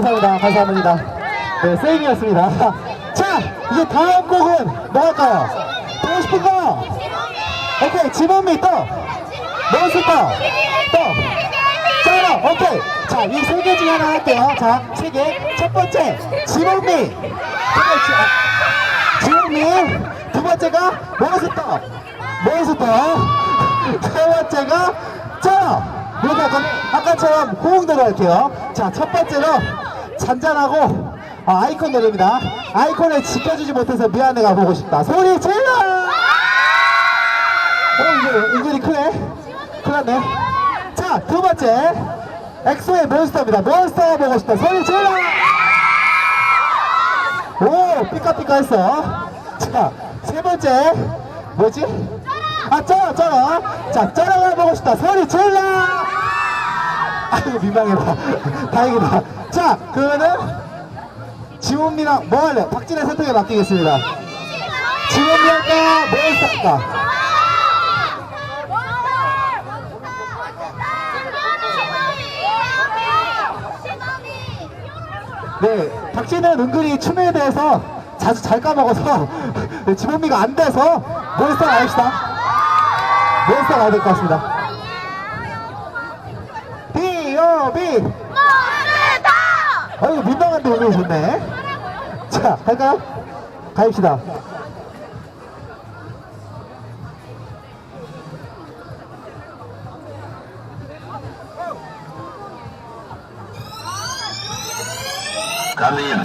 감사합니다. 감사합니다. 네, 세임이었습니다. 자, 이제 다음 곡은 뭐 할까요? 보고 싶은 거! 오케이, 지범미 또! 몬스터! 또! 자, 오케이. 자, 이 세 개 중에 하나 할게요. 자, 세 개. 첫 번째, 지범미! 지범미! 두 번째가 몬스터! 몬스터! 세 번째가 할 건데, 아까처럼 호응대로 할게요. 자, 첫 번째로 잔잔하고 아, 아이콘 노래입니다. 아이콘을 지켜주지 못해서 미안해가 보고 싶다. 소리 질러! 어, 은근히 크네. 큰일 났네. 자, 두 번째. 엑소의 몬스터입니다. 몬스터 보고 싶다. 소리 질러! 오, 삐까삐까 했어. 자, 세 번째. 뭐지? 아, 쩔어, 쩔어. 자, 쩔어가 보고 싶다. 소리 질러! 아이고, 민망해라. 다행이다. 자, 그러면은, 지훈이랑 뭐 할래? 박진의 선택에 맡기겠습니다. 지훈이 할까? 몬스터 할까? 네, 박진은 은근히 춤에 대해서 자주 잘 까먹어서 네, 지범미가 안 돼서 몬스터 가봅시다. 몬스터 가야 될 것 같습니다. B.O.B. 아이고 민망한데 오늘 좋네. 자, 할까요? 가입시다. 가면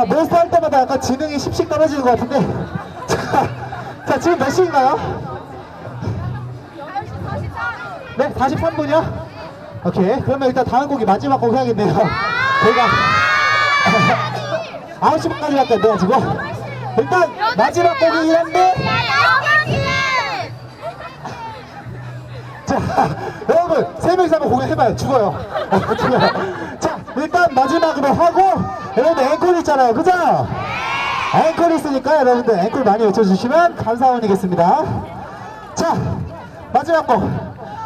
아, 몬스터 할 때마다 약간 지능이 십씩 떨어지는 것 같은데. 자, 자 지금 몇 시인가요? 네, 43분이요? 오케이. 그러면 일단 다음 곡이 마지막 곡 해야겠네요. 저희가 9시간까지 할까 돼가지고. 일단 마지막 곡이긴 한데. 자, 여러분, 세 명이서 한번 공연해봐요. 죽어요. 어, 죽어요. 자, 일단 마지막으로 하고 여러분들 앵콜 있잖아요. 그죠? 앵콜 있으니까 여러분들 앵콜 많이 외쳐주시면 감사원이겠습니다. 자 마지막 거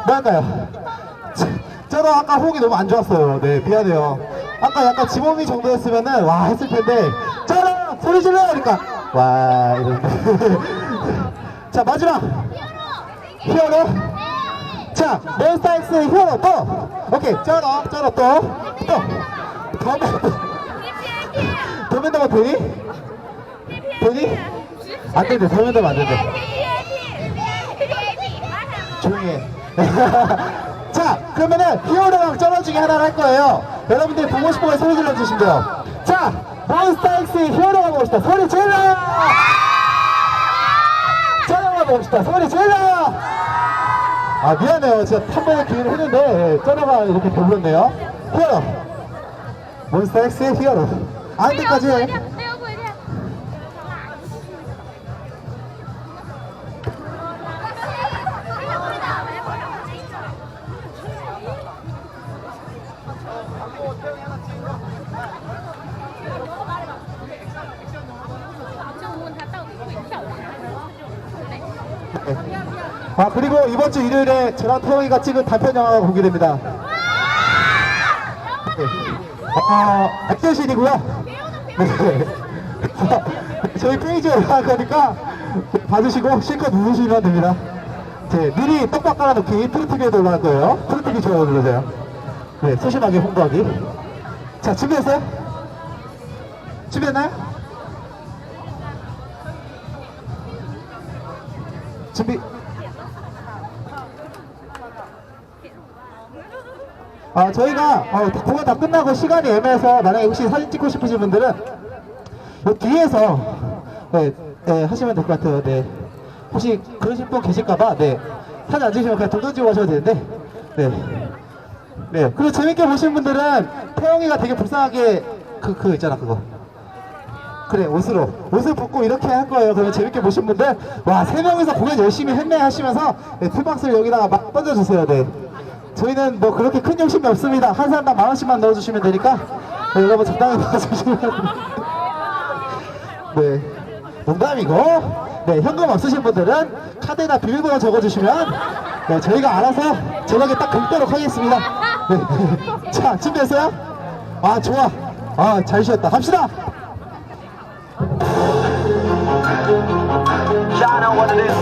뭐 할까요? 저- 저도 아까 호흡이 너무 안 좋았어요. 네 미안해요. 아까 약간 지범이 정도였으면은 와 했을 텐데. 저랑 소리 질러! 그러니까 와 이런데 자 마지막. 히어로 자 몬스타엑스의 히어로 또 오케이 쩔어 쩔어 또 또 더맨 더맨더가 되니? 되니? 안 된대 더맨더가 안 된대 조용히 해. 자, 그러면은 히어로랑 쩔어주기 하나를 할 거예요. 여러분들 보고 싶은 걸 소리 질러주시면 돼요. 자, 몬스타엑스의 히어로가 보고 싶다. 소리 질러! 싶다. 소리 질러! 아, 미안해요. 제가 한 번에 기회를 했는데, 예, 쩔어가 이렇게 불렀네요. 히어로. 몬스타엑스의 히어로. 안 때까지 아, 이번 주 일요일에 저랑 태영이가 찍은 단편 영화가 공개됩니다. 네. 아, 액션신이고요. 네. 저희 페이지에 올라갈 거니까 봐주시고 실컷 누르시면 됩니다. 네, 미리 떡밥 깔아놓기 트루티비에도 올라갈 거예요. 트루티비 좋아요 눌러주세요. 네, 소심하게 홍보하기. 자, 준비했어요? 준비했나요? 준비. 아, 저희가 어, 공연 다 끝나고 시간이 애매해서 만약에 혹시 사진 찍고 싶으신 분들은 요 뒤에서 네, 네, 하시면 될 것 같아요. 네. 혹시 그러실 분 계실까봐 네. 사진 안 찍으시면 그냥 돈 던지고 하셔도 되는데 네. 네. 그리고 재밌게 보신 분들은 태영이가 되게 불쌍하게 그, 그 있잖아 그거 그래 옷으로 옷을 벗고 이렇게 할 거예요 그러면 재밌게 보신 분들 와 세 명이서 공연 열심히 했네 하시면서 네, 풀박스를 여기다가 막 던져주세요 네 저희는 뭐 그렇게 큰 욕심이 없습니다. 한 사람당 만 원씩만 넣어주시면 되니까. 네, 여러분 적당히 넣어주시면. 네. 농담이고. 네 현금 없으신 분들은 카드에다 비밀번호 적어주시면. 네 저희가 알아서 저녁에 딱 긁도록 하겠습니다. 네. 자 준비했어요? 아 좋아. 아잘 쉬었다. 갑시다. Y'all know what it is.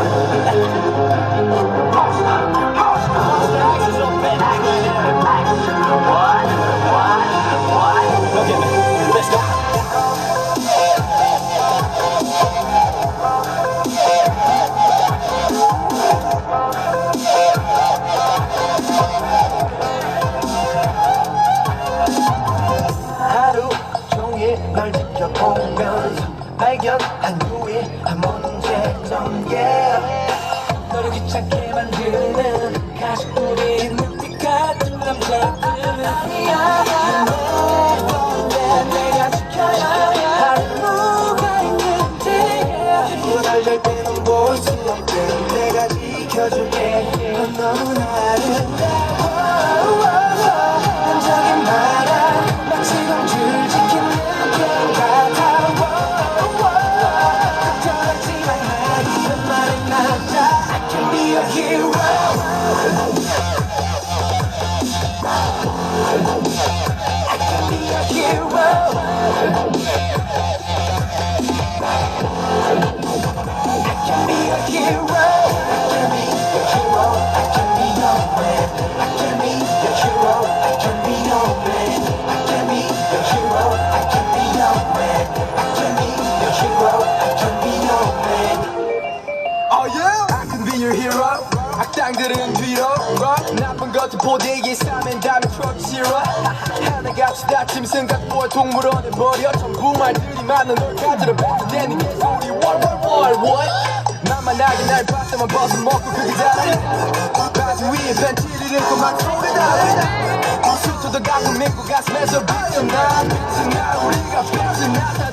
악당들은 뒤로 rock. 나쁜 것들 보대기 싸맨 다음에 트럭 싫어 하나같이 다짐 생각보아 동물원에 버려. 전부 말들이 많은 널 가지러 뱉어대는 개소리. 월월월 what? 만만하게 날 봤다만 벗어먹고 그게 다야 바지 위에 팬티를 입고 막 소리 달아 수트도 가끔 입고 가슴에서 비어나. 나 우리가 뺏은 나다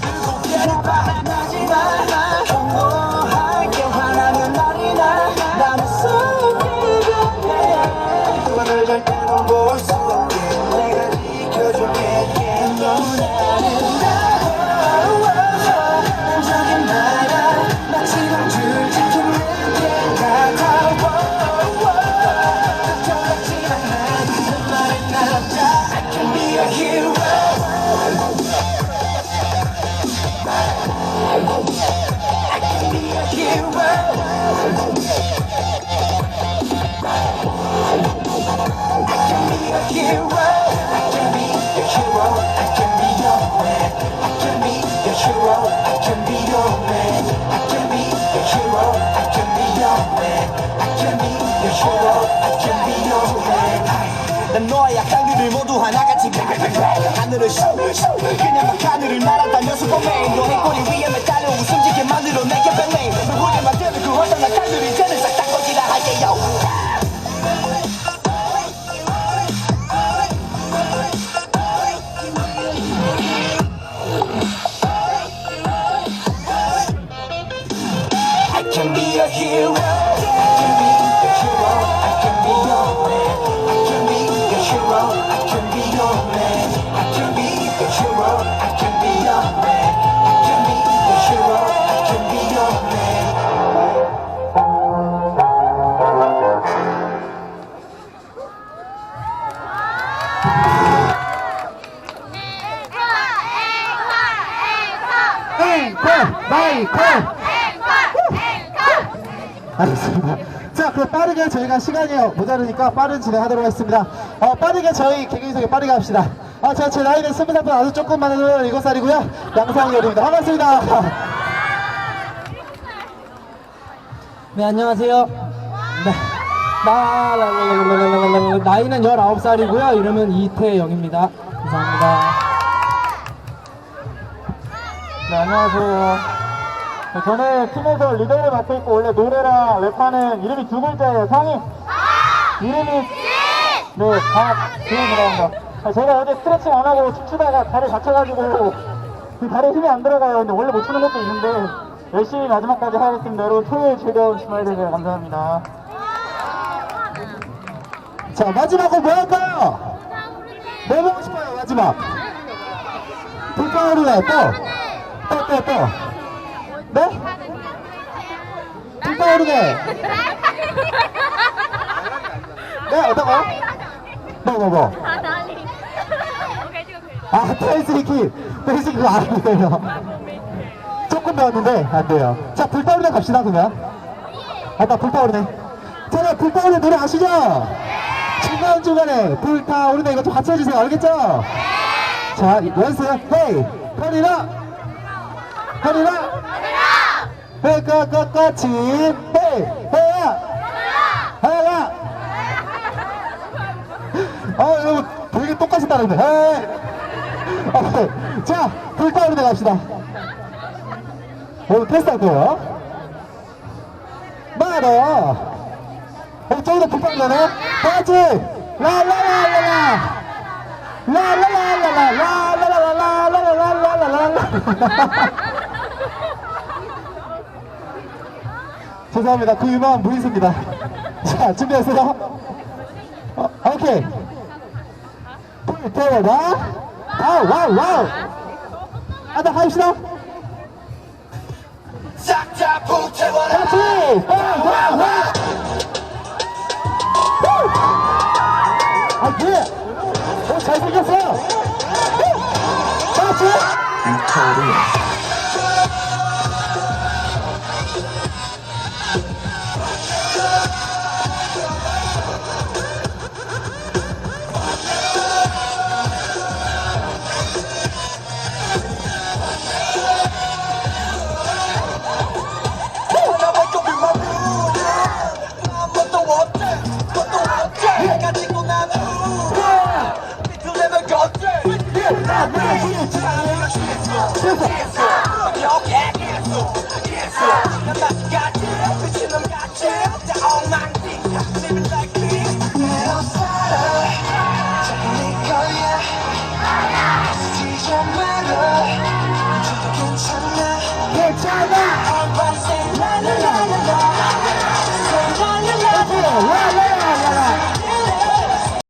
약당들을 모두 하나같이 하늘을 슈슈 그냥 막 하늘을 날아다녀서 봄에 너의 꼬리 위에 매달려 웃음 만들어 내게 뱅뱅 누구를 만드는 그 어떤 약당들이 쟤는 싹다 꺼지라 할게요 I can be a hero. hero, I can be your man. I can be a hero, I can be your man. I can be a hero, I can be your man. Hey, go, hey, go. Hey, go, hey, go. 근데 빠르게 저희가 시간이 모자르니까 빠른 진행하도록 하겠습니다. 어, 빠르게 저희 개그인석에 빠르게 합시다. 아, 저, 제 나이는 스무 살보다 아주 조금만 해도 일곱 살이고요. 양상열입니다. 반갑습니다. 네, 안녕하세요. 네. 나, 나이는 19살이고요. 이름은 이태영입니다. 감사합니다. 네, 안녕하세요. 네, 저는 팀에서 리더를 맡고 있고 원래 노래랑 랩하는 이름이 두 글자예요. 성이 이름이 네, 박지훈이라고. 아, 제가 어제 스트레칭 안 하고 춤추다가 다리 다쳐가지고 그 다리에 힘이 안 들어가요. 근데 원래 못 추는 것도 있는데 열심히 마지막까지 하겠습니다. 여러분 토요일 즐거운 주말 되세요. 감사합니다. 자 마지막으로 뭐 할까요? 뭐 보고 싶어요 마지막? 불타오르네 또? 또 또 또? 네? 불타 오르네. 네 어떤 거? 뭐뭐 뭐? 아 댄스키. 댄스 그거 안 돼요. 조금 배웠는데 안 돼요. 자 불타 오르네 갑시다 그러면. 아나 불타 오르네. 자 불타 오르네 노래 아시죠? 중간중간에 불타 오르네. 이거 좀 같이 해주세요. 알겠죠? 자 연습. 헤이 허리라. 허리라 헤이가 끝까지 헤이 헤이야 헤이야 아 여러분 되게 똑같이 따르네 헤이 오케이. 자 불타오르네 갑시다 오늘 테스트 할 거예요 말어 어, 저기도 불타오르네 다 같이 라라라라라 라라라라라라라라라라라라라라라라라라 죄송합니다. 그 유명한 무인수입니다. 자, 준비하세요. 어, 오케이. 불 태워라. 와우, 와우, 와우. 하나 가입시다. 싹다 붙여버려. 같이. 와우, 와우, 와우. 후! 아, 예. 오, 잘생겼어요. 후! 같이. 야,